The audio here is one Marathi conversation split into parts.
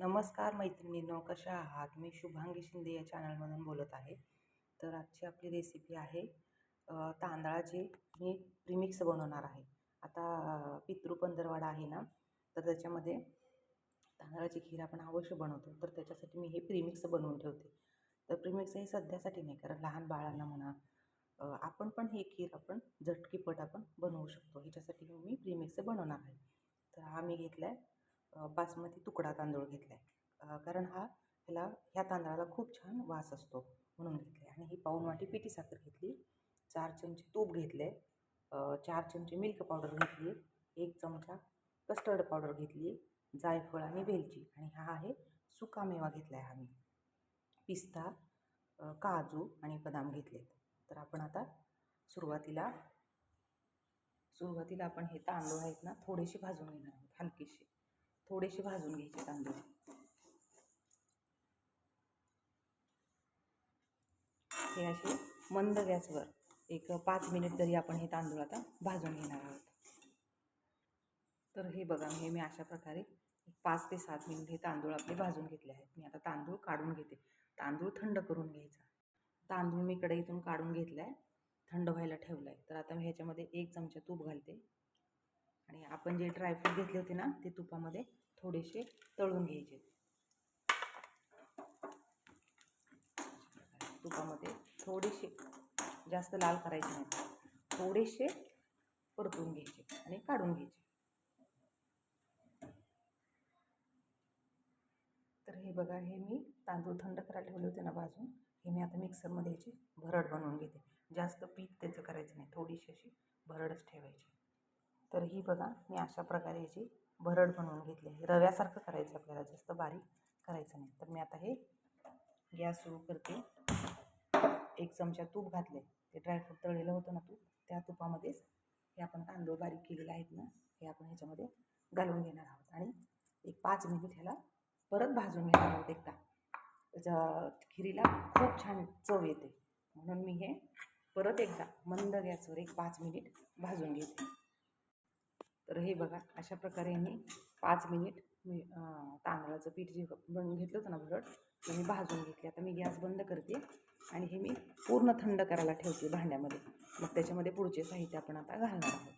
नमस्कार मैत्रिणींनो कशा आहात? मी शुभांगी शिंदे या चॅनलमधून बोलत आहे. तर आजची आपली रेसिपी आहे तांदळाची तांदळाचे मी प्रिमिक्स बनवणार आहे. आता पितृ पंधरवाडा आहे ना तर त्याच्यामध्ये तांदळाची खीर आपण अवश्य बनवतो. तर त्याच्यासाठी मी हे प्रीमिक्स बनवून ठेवते. तर प्रिमिक्स हे सध्यासाठी नाही कारण लहान बाळांना म्हणा आपण पण हे खीर आपण झटकीपट आपण बनवू शकतो. ह्याच्यासाठी मी प्रिमिक्स बनवणार आहे. तर हा मी घेतला आहे बासमती तुकडा तांदूळ घेतला आहे कारण हा ह्याला ह्या तांदळाला खूप छान वास असतो म्हणून घेतले आणि ही पाऊण वाटी पिठी साखर घेतली चार चमचे तूप घेतले चार चमचे मिल्क पावडर घेतली एक चमचा कस्टर्ड पावडर घेतली जायफळ आणि वेलची. आणि हा आहे सुका मेवा घेतला आहे आम्ही. पिस्ता काजू आणि बदाम घेतलेत. तर आपण आता सुरुवातीला सुरुवातीला आपण हे तांदूळ आहेत ना थोडेसे भाजून घेणार आहोत हलकेसे. थोडेसे भाजून घ्यायचे तांदूळ. हे असे मंद गॅसवर एक पाच मिनिट तरी आपण हे तांदूळ आता भाजून घेणार आहोत. तर हे बघा हे मी अशा प्रकारे पाच ते सात मिनिट हे तांदूळ आपले भाजून घेतले आहेत. मी आता तांदूळ काढून घेते. तांदूळ थंड करून घ्यायचा. तांदूळ मी कढईतून काढून घेतला आहे थंड व्हायला ठेवला आहे तर आता मी ह्याच्यामध्ये एक चमचा तूप घालते. आणि आपण जे ड्रायफ्रूट घेतले होते ना ते तुपामध्ये थोडेसे तळून घ्यायचे. तुपामध्ये थोडेसे जास्त लाल करायचे नाही. थोडेसे परतून घ्यायचे आणि काढून घ्यायचे. तर हे बघा हे मी तांदूळ थंड करायला ठेवले होते ना भाजून. हे मी आता मिक्सरमध्ये याची भरड बनवून घेते. जास्त पीठ त्याचं करायचं नाही. थोडीशी अशी भरडच ठेवायची. तर ही बघा मी अशा प्रकारे याची भरड बनवून घेतले रव्यासारखं करायचं आपल्याला जास्त बारीक करायचं नाही. तर मी आता हे गॅस सुरू करते. एक चमचा तूप घातले ते ड्रायफ्रूट तळलेलं होतं ना तूप त्या तुपामध्येच हे आपण तांदूळ बारीक केलेले आहेत ना हे आपण ह्याच्यामध्ये घालून घेणार आहोत. आणि एक पाच मिनिट ह्याला परत भाजून घेणार आहोत एकदा. त्याच्या खिरीला खूप छान चव येते. म्हणून मी हे परत एकदा मंद गॅसवर एक पाच मिनिट भाजून घेते. तर हे बघा अशा प्रकारे मी पाच मिनिट मी तांदळाचं पीठ जे बनवून घेतलं होतं ना भरड ते मी भाजून घेतले. आता मी गॅस बंद करते आणि हे मी पूर्ण थंड करायला ठेवते भांड्यामध्ये. मग त्याच्यामध्ये पुढचे साहित्य आपण आता घालणार आहोत.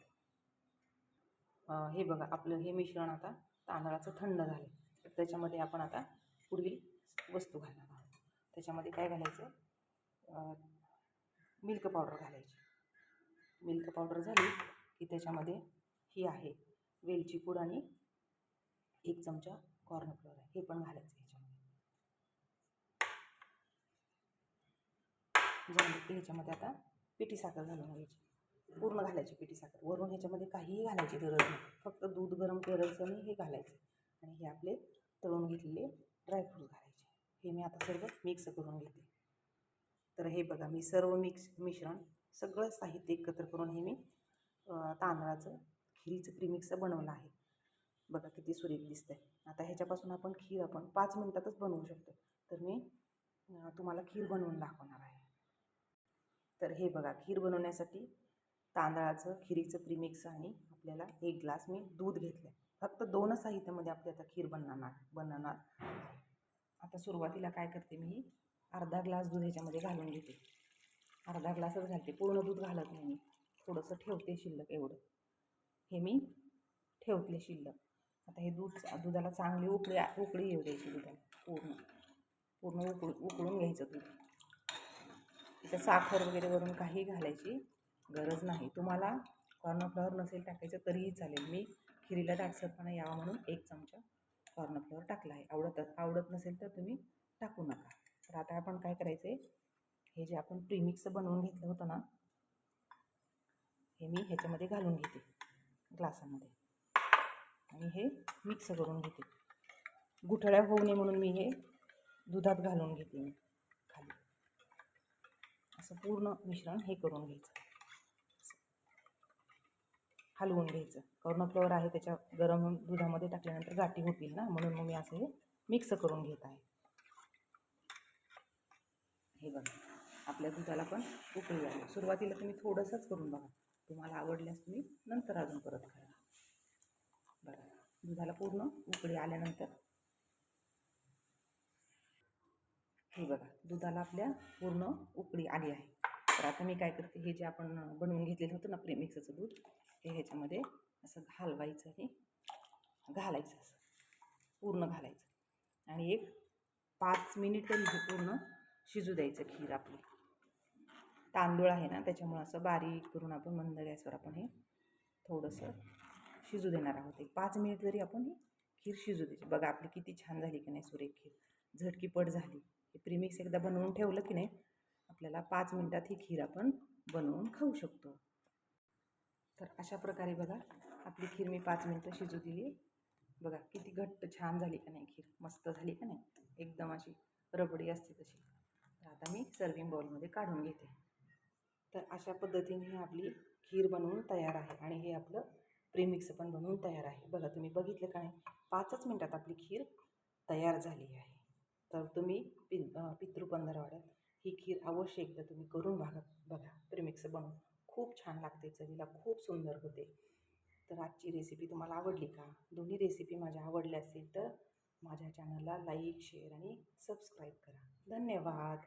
हे बघा आपलं हे मिश्रण आता तांदळाचं थंड झालं. तर त्याच्यामध्ये आपण आता पुढील वस्तू घालणार आहोत. त्याच्यामध्ये काय घालायचं? मिल्क पावडर घालायची. मिल्क पावडर झाली की त्याच्यामध्ये ही आहे. वेलची पूड आणि एक चमचा कॉर्नफ्लोअर आहे. हे पण घालायचं ह्याच्यामध्ये ह्याच्यामध्ये आता पिठी साखर घालून घ्यायची. पूर्ण घालायची पिठी साखर. वरून ह्याच्यामध्ये काहीही घालायची गरज नाही. फक्त दूध गरम करायचं आणि हे घालायचं. आणि हे आपले तळून घेतलेले ड्रायफ्रूट घालायचे. हे मी आता सर्व मिक्स करून घेते. तर हे बघा मी सर्व मिक्स मिश्रण सगळं साहित्य एकत्र करून हे मी तांदळाचं खिरीचं क्रीमिक्स बनवलं आहे. बघा किती सुरेख दिसतंय. आता ह्याच्यापासून आपण खीर आपण पाच मिनटातच बनवू शकतो. तर मी तुम्हाला खीर बनवून दाखवणार आहे. तर हे बघा खीर बनवण्यासाठी तांदळाचं खिरीचं प्रीमिक्स आणि आपल्याला एक ग्लास मी दूध घेतलं आहे फक्त दोनच साहित्यामध्ये आपली आता खीर बनणार बनवणार आता सुरुवातीला काय करते मी अर्धा ग्लास दूध ह्याच्यामध्ये घालून घेते. अर्धा ग्लासच घालते. पूर्ण दूध घालत नाही मी. थोडंसं ठेवते शिल्लक एवढं. हे मी ठेवते शिल्लक. आता हे दूध दुधाला चांगली उकळी उकळी येऊ द्यायची दुधाला पूर्ण. पूर्ण उकळू उकळून घ्यायचं दूध. त्याच्यात साखर वगैरे वरून काही घालायची गरज नाही. तुम्हाला कॉर्नफ्लॉवर नसेल टाकायचं तरीही चालेल. मी खिरीला टाकसरपणा यावा म्हणून एक चमचा कॉर्नफ्लॉवर टाकला आहे. आवडत आवडत नसेल तर तुम्ही टाकू नका. तर आता आपण काय करायचं आहे हे जे आपण प्रीमिक्स बनवून घेतलं होतं ना हे मी ह्याच्यामध्ये घालून घेते. ग्लासामध्ये. आणि हे मिक्स करून घेते. गुठळ्या होऊ नये म्हणून मी हे दुधात घालून घेते मी खाली. असं पूर्ण मिश्रण हे करून घ्यायचं. हलवून घ्यायचं. कॉर्नफ्लोअर आहे त्याच्या गरम दुधामध्ये टाकल्यानंतर गाठी होतील ना म्हणून मग मी असं हे मिक्स करून घेत आहे. हे बघा. आपल्या दुधाला पण उकळी आली. सुरुवातीला तुम्ही थोडंसंच करून बघा. तुम्हाला आवडल्यास तुम्ही नंतर अजून परत करा बरं दुधाला पूर्ण उकळी आल्यानंतर. हे बघा दुधाला आपल्या पूर्ण उकळी आली आहे. तर आता मी काय करते हे जे आपण बनवून घेतलेलं होतं ना प्रेमिक्सचं दूध हे ह्याच्यामध्ये असं घालवायचं हे घालायचं असं. पूर्ण घालायचं. आणि एक पाच मिनिट तरी हे पूर्ण शिजू द्यायचं खीर आपली. तांदूळ आहे ना त्याच्यामुळं असं बारीक करून आपण मंद गॅसवर आपण हे थोडंसं शिजू देणार आहोत. एक पाच मिनिट तरी आपण ही खीर शिजू द्यायची. बघा आपली किती छान झाली की नाही सुरेख खीर. झटकीपट झाली. हे प्रीमिक्स एकदा बनवून ठेवलं की नाही आपल्याला पाच मिनटात ही खीर आपण बनवून खाऊ शकतो. तर अशा प्रकारे बघा आपली खीर मी पाच मिनटं शिजू दिली. बघा किती घट्ट छान झाली का नाही खीर. मस्त झाली का नाही. एकदम अशी रबडी असते तशी. तर आता मी सर्विंग बाउलमध्ये काढून घेते. तर अशा पद्धतीने ही आपली खीर बनवून तयार आहे आणि हे आपलं प्रेमिक्स पण बनवून तयार आहे. बघा तुम्ही बघितलं का नाही? पाचच मिनटात आपली खीर तयार झाली आहे. तर तुम्ही पि पितृपंधरवाड्यात ही खीर अवश्य एकदा तुम्ही करून बघा बघा. प्रेमिक्स बनवून खूप छान लागते चवीला खूप सुंदर होते. तर आजची रेसिपी तुम्हाला आवडली का? दोन्ही रेसिपी माझ्या आवडल्या असतील तर माझ्या चॅनलला लाईक शेअर आणि सबस्क्राईब करा. धन्यवाद!